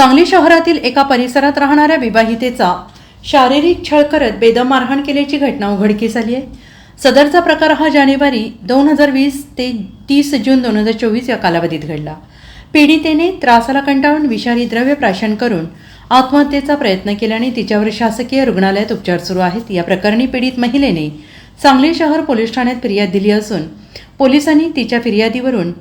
सांगली शहरातील एका परिसरात राहणाऱ्या विवाहितेचा शारीरिक छळ करत बेदम मारहाण केल्याची घटना उघडकीस आली आहे. सदरचा प्रकार हा जानेवारी दोन हजार वीस ते तीस जून दोन हजार चोवीस या कालावधीत घडला. पीडितेने त्रासाला कंटाळून विषारी द्रव्य प्राशन करून आत्महत्येचा प्रयत्न केल्याने तिच्यावर शासकीय रुग्णालयात उपचार सुरू आहेत. या प्रकरणी पीडित महिलेने सांगली शहर पोलीस ठाण्यात फिर्याद दिली असून पोलिसांनी तिच्या फिर्यादीवरून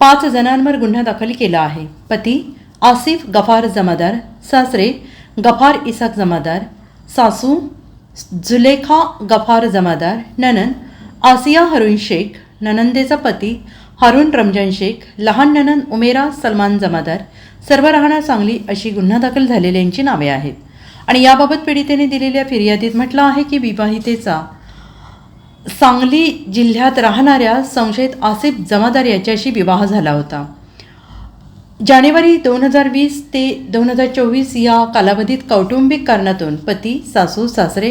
पाच जणांवर गुन्हा दाखल केला आहे. पती आसिफ गफार जमादार सासरे गफार इसाक जमादार सासू जुलेखा गफार जमादार ननन आसिया हरुण शेख ननंदेचा पती हारून रमजान शेख लहान ननन उमेरा सलमान जमादार सर्व राहणार सांगली अशी गुन्हा दाखल झालेल्यांची नावे आहेत. आणि याबाबत पीडितेने दिलेल्या फिर्यादीत म्हटलं आहे की विवाहितेचा सांगली जिल्ह्यात राहणाऱ्या संशयित आसिफ जमादार याच्याशी विवाह झाला होता. जानेवारी दोन हजार वीस ते दोन हजार चोवीस या कालावधीत कौटुंबिक कारणातून पती सासू सासरे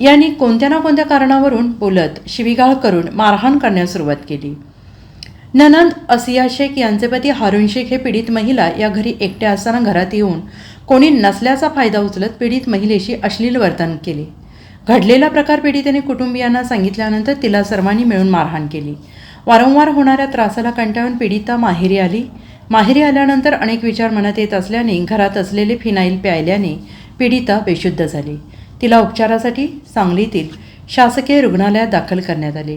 यांनी कोणत्या ना कोणत्या कारणावरून बोलत शिवीगाळ करून मारहाण करण्यास सुरुवात केली. ननंद असिया शेख यांचे पती हारून शेख हे पीडित महिला या घरी एकट्या असताना घरात येऊन कोणी नसल्याचा फायदा उचलत पीडित महिलेशी अश्लील वर्तन केले. घडलेला प्रकार पीडितेने कुटुंबियांना सांगितल्यानंतर तिला सर्वांनी मिळून मारहाण केली. वारंवार होणाऱ्या त्रासाला कंटाळून पीडिता माहेरी आली. माहेरी आल्यानंतर अनेक विचार मनात येत असल्याने घरात असलेले फिनाईल प्यायल्याने पीडिता बेशुद्ध झाली. तिला उपचारासाठी सांगलीतील शासकीय रुग्णालयात दाखल करण्यात आले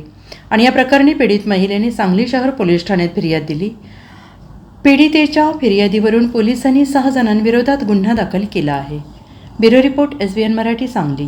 आणि या प्रकरणी पीडित महिलेने सांगली शहर पोलीस ठाण्यात फिर्याद दिली. पीडितेच्या फिर्यादीवरून पोलिसांनी सहा जणांविरोधात गुन्हा दाखल केला आहे. Bureau report S B N Marathi Sangli.